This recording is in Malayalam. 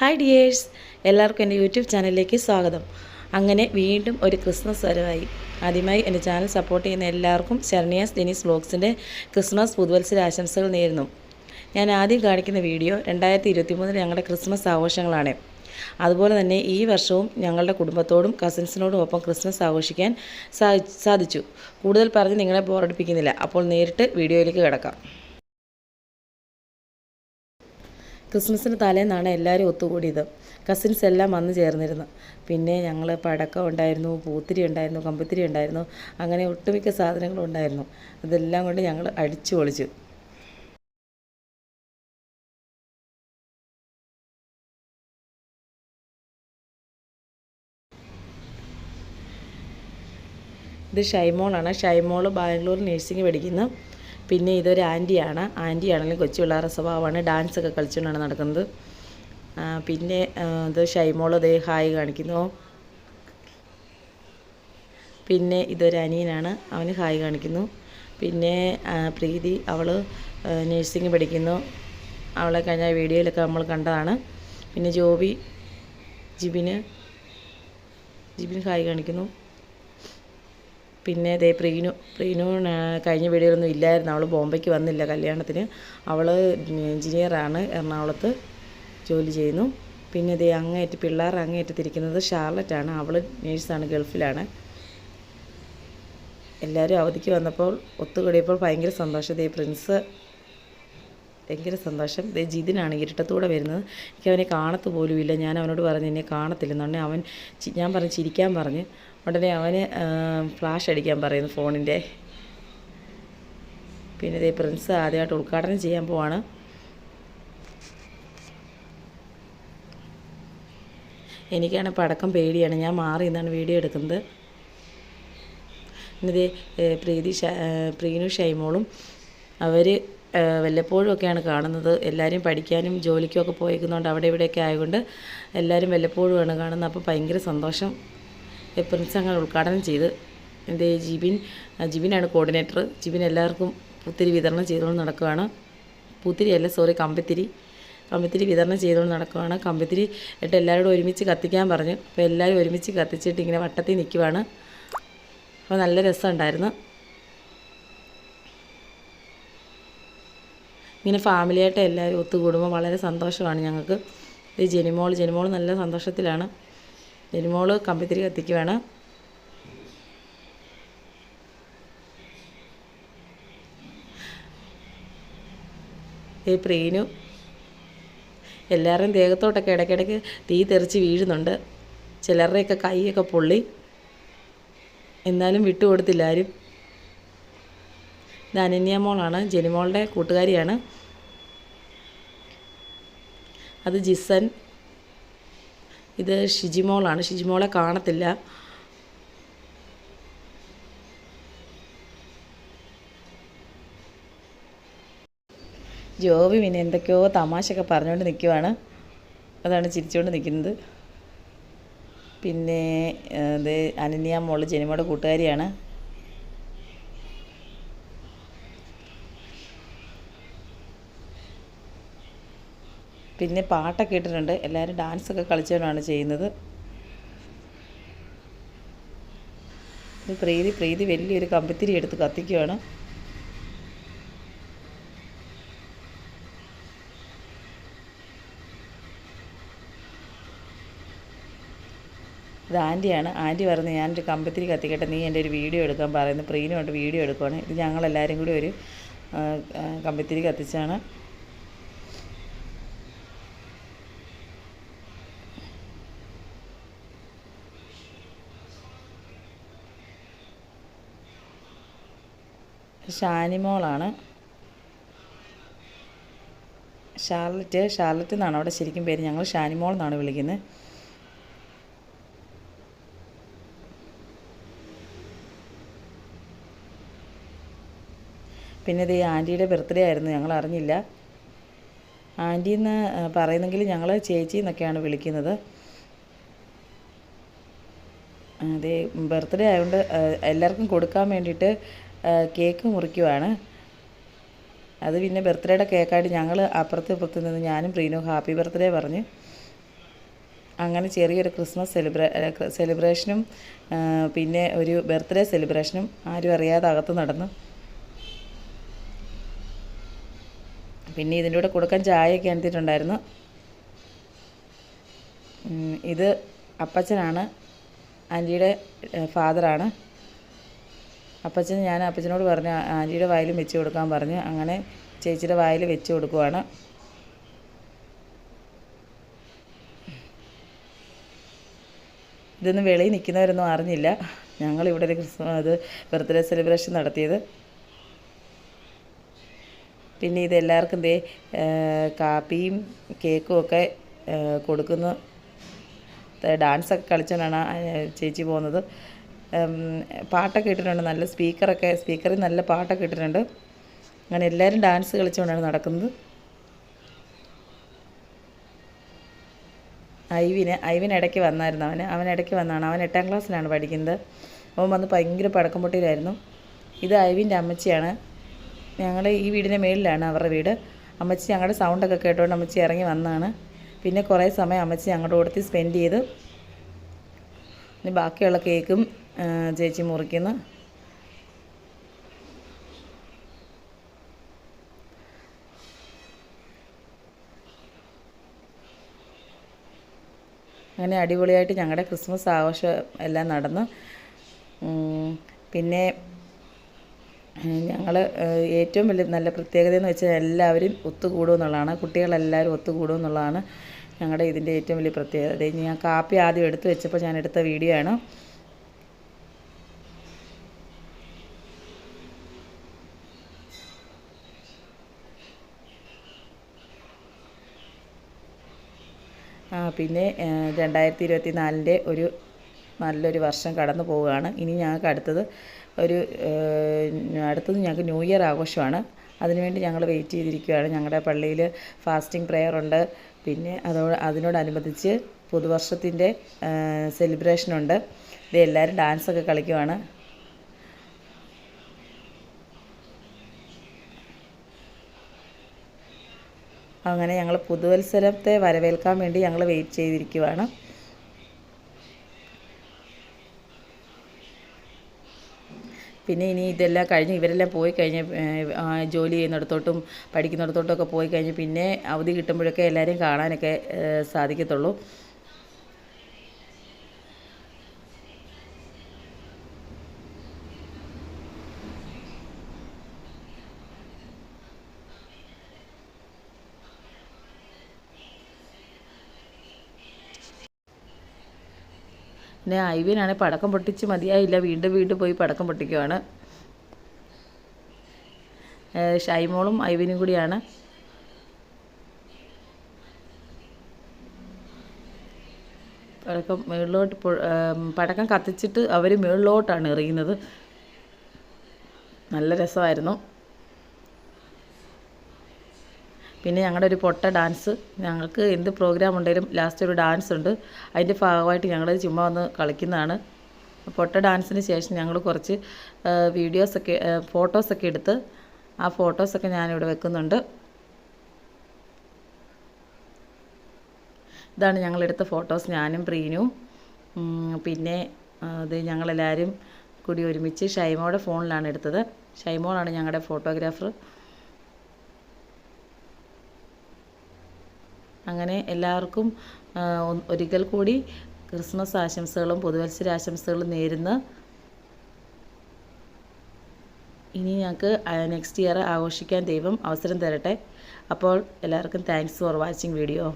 ഹായ് ഡിയേഴ്സ് എല്ലാവർക്കും എന്റെ യൂട്യൂബ് ചാനലിലേക്ക് സ്വാഗതം. അങ്ങനെ വീണ്ടും ഒരു ക്രിസ്മസ് വരവായി. ആദ്യമായി എന്റെ ചാനൽ സപ്പോർട്ട് ചെയ്യുന്ന എല്ലാവർക്കും ശരണ്യാസ് ഡെനീസ് വ്ലോഗ്സിന്റെ ക്രിസ്മസ് പുതുവത്സര ആശംസകൾ നേരുന്നു. ഞാൻ ആദ്യം കാണിക്കുന്ന വീഡിയോ രണ്ടായിരത്തി ഇരുപത്തി മൂന്നിൽ ഞങ്ങളുടെ ക്രിസ്മസ് ആഘോഷങ്ങളാണ്. അതുപോലെ തന്നെ ഈ വർഷവും ഞങ്ങളുടെ കുടുംബത്തോടും കസിൻസിനോടും ഒപ്പം ക്രിസ്മസ് ആഘോഷിക്കാൻ സാധിച്ചു. കൂടുതൽ പറഞ്ഞ് നിങ്ങളെ ബോറടിപ്പിക്കുന്നില്ല. അപ്പോൾ നേരിട്ട് വീഡിയോയിലേക്ക് കിടക്കാം. ക്രിസ്മസിന് തലേന്നാണ് എല്ലാവരും ഒത്തുകൂടിയത്. കസിൻസ് എല്ലാം വന്ന് ചേർന്നിരുന്നു. പിന്നെ ഞങ്ങൾ പടക്കം ഉണ്ടായിരുന്നു പൂത്തിരി ഉണ്ടായിരുന്നു കമ്പത്തിരി ഉണ്ടായിരുന്നു അങ്ങനെ ഒട്ടുമിക്ക സാധനങ്ങളും ഉണ്ടായിരുന്നു. അതെല്ലാം കൊണ്ട് ഞങ്ങൾ അടിച്ചു പൊളിച്ചു. ഇത് ഷൈമോളാണ്. ഷൈമോൾ ബാംഗ്ലൂർ നേഴ്സിംഗ് പഠിക്കുന്നു. പിന്നെ ഇതൊരു ആന്റിയാണ്. ആന്റി ആണെങ്കിലും കൊച്ചു പിള്ളേരുടെ സ്വഭാവമാണ്. ഡാൻസ് ഒക്കെ കളിച്ചുകൊണ്ടാണ് നടക്കുന്നത്. പിന്നെ ഇത് ഷൈമോൾ ദേ ഹായ് കാണിക്കുന്നു. പിന്നെ ഇതൊരു അനിയനാണ്. അവന് ഹായ് കാണിക്കുന്നു. പിന്നെ പ്രീതി അവൾ നേഴ്സിംഗ് പഠിക്കുന്നു. അവളെ കഴിഞ്ഞ വീഡിയോയിലൊക്കെ നമ്മൾ കണ്ടതാണ്. പിന്നെ ജോബി ജിബിന് ജിബിന് ഹായ് കാണിക്കുന്നു. പിന്നെ ദേ പ്രീനു പ്രീനു കഴിഞ്ഞ വീഡിയോയിലൊന്നും ഇല്ലായിരുന്നു. അവൾ ബോംബെക്ക് വന്നില്ല കല്യാണത്തിന്. അവൾ എഞ്ചിനീയറാണ്. എറണാകുളത്ത് ജോലി ചെയ്യുന്നു. പിന്നെ ദേ അങ്ങേറ്റ് പിള്ളേർ അങ്ങേറ്റത്തിരിക്കുന്നത് ഷാർലറ്റാണ്. അവൾ നേഴ്സാണ് ഗൾഫിലാണ്. എല്ലാവരും അവധിക്ക് വന്നപ്പോൾ ഒത്തുകൂടിയപ്പോൾ ഭയങ്കര സന്തോഷം. ദേ പ്രിൻസ് ഭയങ്കര സന്തോഷം. ദേ ജിതിനാണ് ഇരുട്ടത്തൂടെ വരുന്നത്. എനിക്ക് അവനെ കാണത്ത് പോലുമില്ല. ഞാൻ അവനോട് പറഞ്ഞു എന്നെ കാണത്തില്ലെന്നുണ്ടെങ്കിൽ അവൻ ഞാൻ പറഞ്ഞ് ചിരിക്കാൻ പറഞ്ഞ്. ഉടനെ അവന് ഫ്ലാഷ് അടിക്കാൻ പറയുന്നു ഫോണിന്റെ. പിന്നെ ഇതേ പ്രിൻസ് ആദ്യമായിട്ട് ഉദ്ഘാടനം ചെയ്യാൻ പോവാണ്. എനിക്കാണ് പടക്കം പേടിയാണ്. ഞാൻ മാറി നിന്നാണ് വീഡിയോ എടുക്കുന്നത്. ഇന്നതേ പ്രീതി പ്രീനു ഷൈമോളും അവർ വല്ലപ്പോഴും ഒക്കെയാണ് കാണുന്നത്. എല്ലാവരും പഠിക്കാനും ജോലിക്കും ഒക്കെ പോയേക്കുന്നതുകൊണ്ട് അവിടെ ഇവിടെയൊക്കെ ആയതുകൊണ്ട് എല്ലാവരും വല്ലപ്പോഴുമാണ് കാണുന്നത്. അപ്പോൾ ഭയങ്കര സന്തോഷം. പ്രിൻസ് അങ്ങനെ ഉദ്ഘാടനം ചെയ്ത് എന്റെ ജിബിൻ ജിബിനാണ് കോർഡിനേറ്റർ ജിബിൻ എല്ലാവർക്കും പുത്തിരി വിതരണം ചെയ്തുകൊണ്ട് നടക്കുകയാണ് പൂത്തിരി അല്ല സോറി കമ്പത്തിരി. കമ്പിത്തിരി വിതരണം ചെയ്തുകൊണ്ട് നടക്കുകയാണ് കമ്പിത്തിരി ഇട്ട് എല്ലാവരോടും ഒരുമിച്ച് കത്തിക്കാൻ പറഞ്ഞു. അപ്പോൾ എല്ലാവരും ഒരുമിച്ച് കത്തിച്ചിട്ട് ഇങ്ങനെ വട്ടത്തിൽ നിൽക്കുവാണ്. അപ്പോൾ നല്ല രസമുണ്ടായിരുന്നു. ഇങ്ങനെ ഫാമിലിയായിട്ട് എല്ലാവരും ഒത്തുകൂടുമ്പോൾ വളരെ സന്തോഷമാണ് ഞങ്ങൾക്ക്. ഇത് ജനിമോൾ ജനിമോൾ നല്ല സന്തോഷത്തിലാണ്. ജനിമോൾ കമ്പിത്തിരി കത്തിക്കുവാണ്. ഈ പ്രീനു എല്ലാവരും ദേഹത്തോട്ടൊക്കെ ഇടയ്ക്കിടയ്ക്ക് തീ തെറിച്ച് വീഴുന്നുണ്ട്. ചിലരുടെയൊക്കെ കൈയൊക്കെ പൊള്ളി. എന്നാലും വിട്ടുകൊടുത്തില്ല ആരും. ഇത് അനന്യ മോളാണ് ജെനിമോളുടെ കൂട്ടുകാരിയാണ്. അത് ജിസൻ. ഇത് ഷിജിമോളാണ്. ഷിജിമോളെ കാണത്തില്ല. ജോബി പിന്നെ എന്തൊക്കെയോ തമാശയൊക്കെ പറഞ്ഞുകൊണ്ട് നിൽക്കുവാണ് അതാണ് ചിരിച്ചുകൊണ്ട് നിൽക്കുന്നത് പിന്നെ ഇത് അനന്യ മോൾ ജനിമയുടെ കൂട്ടുകാരിയാണ്. പിന്നെ പാട്ടൊക്കെ ഇട്ടിട്ടുണ്ട്. എല്ലാവരും ഡാൻസൊക്കെ കളിച്ചവനാണ് ചെയ്യുന്നത്. പ്രീതി പ്രീതി വലിയൊരു കമ്പിത്തിരി എടുത്ത് കത്തിക്കുകയാണ് ഇത് ആന്റിയാണ്. ആന്റി പറഞ്ഞ് ഞാനൊരു കമ്പത്തിരി കത്തിക്കട്ടെ. നീ എന്റെ ഒരു വീഡിയോ എടുക്കാൻ പറയുന്നു. പ്രീനുമായിട്ട് വീഡിയോ എടുക്കുവാണ്. ഇത് ഞങ്ങളെല്ലാവരും കൂടി ഒരു ആ, കത്തിച്ചാണ്. ഷാനിമോളാണ് ഷാർലറ്റ് ഷാർലറ്റ് എന്നാണ് അവിടെ ശരിക്കും പേര്. ഞങ്ങൾ ഷാനിമോൾ എന്നാണ് വിളിക്കുന്നത്. പിന്നെ ഇത് ഈ ആന്റിയുടെ ബർത്ത്ഡേ ആയിരുന്നു. ഞങ്ങൾ അറിഞ്ഞില്ല. ആന്റി എന്ന് പറയുന്നെങ്കിൽ ഞങ്ങൾ ചേച്ചി എന്നൊക്കെയാണ് വിളിക്കുന്നത്. അതെ ബർത്ത്ഡേ ആയതുകൊണ്ട് എല്ലാവർക്കും കൊടുക്കാൻ വേണ്ടിയിട്ട് കേക്ക് മുറിക്കുവാണ്. അത് പിന്നെ ബർത്ത്ഡേയുടെ കേക്കായിട്ട് ഞങ്ങൾ അപ്പുറത്ത് ഇപ്പുറത്ത് നിന്ന് ഞാനും പ്രീനു ഹാപ്പി ബർത്ത്ഡേ പറഞ്ഞ്. അങ്ങനെ ചെറിയൊരു ക്രിസ്മസ് സെലിബ്രേ സെലിബ്രേഷനും പിന്നെ ഒരു ബർത്ത്ഡേ സെലിബ്രേഷനും ആരും അറിയാതെ അകത്ത് നടന്നു. പിന്നെ ഇതിന്റെ കൂടെ കൊടുക്കാൻ ചായയൊക്കെ എടുത്തിട്ടുണ്ടായിരുന്നു ഉം, ഇത് അപ്പച്ചനാണ് ആന്റിയുടെ ഫാദറാണ്. അപ്പച്ചൻ ഞാൻ അപ്പച്ചനോട് പറഞ്ഞു "ആ- ആന്റിയുടെ വായിൽ വെച്ച് കൊടുക്കാൻ പറഞ്ഞു അങ്ങനെ ചേച്ചിയുടെ വായിൽ വെച്ച് കൊടുക്കുവാണ്. ഇതൊന്നും വെളിയിൽ നിൽക്കുന്നവരൊന്നും അറിഞ്ഞില്ല. ഞങ്ങളിവിടെ ഒരു ക്രിസ്മസ് അത് ബർത്ത്ഡേ സെലിബ്രേഷൻ നടത്തിയത്. പിന്നെ ഇത് എല്ലാവർക്കും ദേ കാപ്പിയും കേക്കും ഒക്കെ കൊടുക്കുന്നു. ഡാൻസൊക്കെ കളിച്ചോണ്ടാണ് ചേച്ചി പോകുന്നത്. പാട്ടൊക്കെ ഇട്ടിട്ടുണ്ട്. നല്ല സ്പീക്കറൊക്കെ സ്പീക്കറിൽ നല്ല പാട്ടൊക്കെ ഇട്ടിട്ടുണ്ട്. അങ്ങനെ എല്ലാവരും ഡാൻസ് കളിച്ചുകൊണ്ടാണ് നടക്കുന്നത്. ഐവിന് ഐവിൻ ഇടയ്ക്ക് വന്നായിരുന്നു അവന്. അവൻ ഇടയ്ക്ക് വന്നാണ്. അവൻ എട്ടാം ക്ലാസ്സിലാണ് പഠിക്കുന്നത്. അവൻ വന്ന് ഭയങ്കര പടക്കം പൊട്ടിയിലായിരുന്നു ഇത് ഐവിന്റെ അമ്മച്ചിയാണ്. ഞങ്ങളുടെ ഈ വീടിന്റെ മേളിലാണ് അവരുടെ വീട്. അമ്മച്ചി ഞങ്ങളുടെ സൗണ്ടൊക്കെ കേട്ടുകൊണ്ട് അമ്മച്ചി ഇറങ്ങി വന്നാണ്. പിന്നെ കുറേ സമയം അമ്മച്ചി ഞങ്ങളുടെ കൂടത്തിൽ സ്പെൻഡ് ചെയ്ത്. ബാക്കിയുള്ള കേക്കും ചേച്ചി മുറിക്കുന്ന. അങ്ങനെ അടിപൊളിയായിട്ട് ഞങ്ങളുടെ ക്രിസ്മസ് ആഘോഷം എല്ലാം നടന്നു. പിന്നെ ഞങ്ങൾ ഏറ്റവും വലിയ നല്ല പ്രത്യേകത എന്ന് വെച്ചാൽ എല്ലാവരും ഒത്തുകൂടുമെന്നുള്ളതാണ് കുട്ടികളെല്ലാവരും ഒത്തുകൂടുമെന്നുള്ളതാണ് ഞങ്ങളുടെ ഇതിന്റെ ഏറ്റവും വലിയ പ്രത്യേകത. ഞാൻ കാപ്പി ആദ്യം എടുത്തു വെച്ചപ്പോൾ ഞാൻ എടുത്ത വീഡിയോ ആണ്. പിന്നെ രണ്ടായിരത്തി ഇരുപത്തി നാലിന്റെ ഒരു നല്ലൊരു വർഷം കടന്നു പോവുകയാണ്. ഇനി ഞങ്ങൾക്ക് അടുത്തത് ഒരു അടുത്തത് ഞങ്ങൾക്ക് ന്യൂ ഇയർ ആഘോഷമാണ്. അതിനുവേണ്ടി ഞങ്ങൾ വെയിറ്റ് ചെയ്തിരിക്കുകയാണ്. ഞങ്ങളുടെ പള്ളിയിൽ ഫാസ്റ്റിംഗ് പ്രെയർ ഉണ്ട്. പിന്നെ അതോട് അതിനോടനുബന്ധിച്ച് പുതുവർഷത്തിന്റെ സെലിബ്രേഷനുണ്ട്. ഇത് എല്ലാവരും ഡാൻസൊക്കെ കളിക്കുവാണ്. അങ്ങനെ ഞങ്ങൾ പുതുവത്സരത്തെ വരവേൽക്കാൻ വേണ്ടി ഞങ്ങൾ വെയിറ്റ് ചെയ്തിരിക്കുവാണ്. പിന്നെ ഇനി ഇതെല്ലാം കഴിഞ്ഞ് ഇവരെല്ലാം പോയി കഴിഞ്ഞ് ജോലി ചെയ്യുന്നിടത്തോട്ടും പഠിക്കുന്നിടത്തോട്ടും ഒക്കെ പോയി കഴിഞ്ഞ് പിന്നെ അവധി കിട്ടുമ്പോഴൊക്കെ എല്ലാവരെയും കാണാനൊക്കെ സാധിക്കത്തുള്ളൂ. പിന്നെ ഐവിനാണെങ്കിൽ പടക്കം പൊട്ടിച്ച് മതിയായില്ല. വീണ്ടും വീണ്ടും പോയി പടക്കം പൊട്ടിക്കുവാണ്. ഷൈമോളും ഐവിനും കൂടിയാണ്. പടക്കം മുകളിലോട്ട് പടക്കം കത്തിച്ചിട്ട് അവർ മുകളിലോട്ടാണ് എറിയുന്നത്. നല്ല രസമായിരുന്നു. പിന്നെ ഞങ്ങളുടെ ഒരു പൊട്ട ഡാൻസ്. ഞങ്ങൾക്ക് എന്ത് പ്രോഗ്രാം ഉണ്ടെങ്കിലും ലാസ്റ്റ് ഒരു ഡാൻസ് ഉണ്ട്. അതിന്റെ ഭാഗമായിട്ട് ഞങ്ങൾ ചുമ്മാ വന്ന് കളിക്കുന്നതാണ്. പൊട്ട ഡാൻസിന് ശേഷം ഞങ്ങൾ കുറച്ച് വീഡിയോസൊക്കെ ഫോട്ടോസൊക്കെ എടുത്ത് ആ ഫോട്ടോസൊക്കെ ഞാനിവിടെ വെക്കുന്നുണ്ട്. ഇതാണ് ഞങ്ങളെടുത്ത ഫോട്ടോസ് ഞാനും പ്രീനും. പിന്നെ അത് ഞങ്ങളെല്ലാവരും കൂടി ഒരുമിച്ച് ഷൈമോയുടെ ഫോണിലാണ് എടുത്തത്. ഷൈമോളാണ് ഞങ്ങളുടെ ഫോട്ടോഗ്രാഫർ അങ്ങനെ എല്ലാവർക്കും ഒരിക്കൽ കൂടി ക്രിസ്മസ് ആശംസകളും പുതുവത്സര ആശംസകളും നേരുന്ന ഇനി ഞങ്ങൾക്ക് നെക്സ്റ്റ് ഇയർ ആഘോഷിക്കാൻ ദൈവം അവസരം തരട്ടെ. അപ്പോൾ എല്ലാവർക്കും താങ്ക്സ് ഫോർ വാച്ചിങ് വീഡിയോ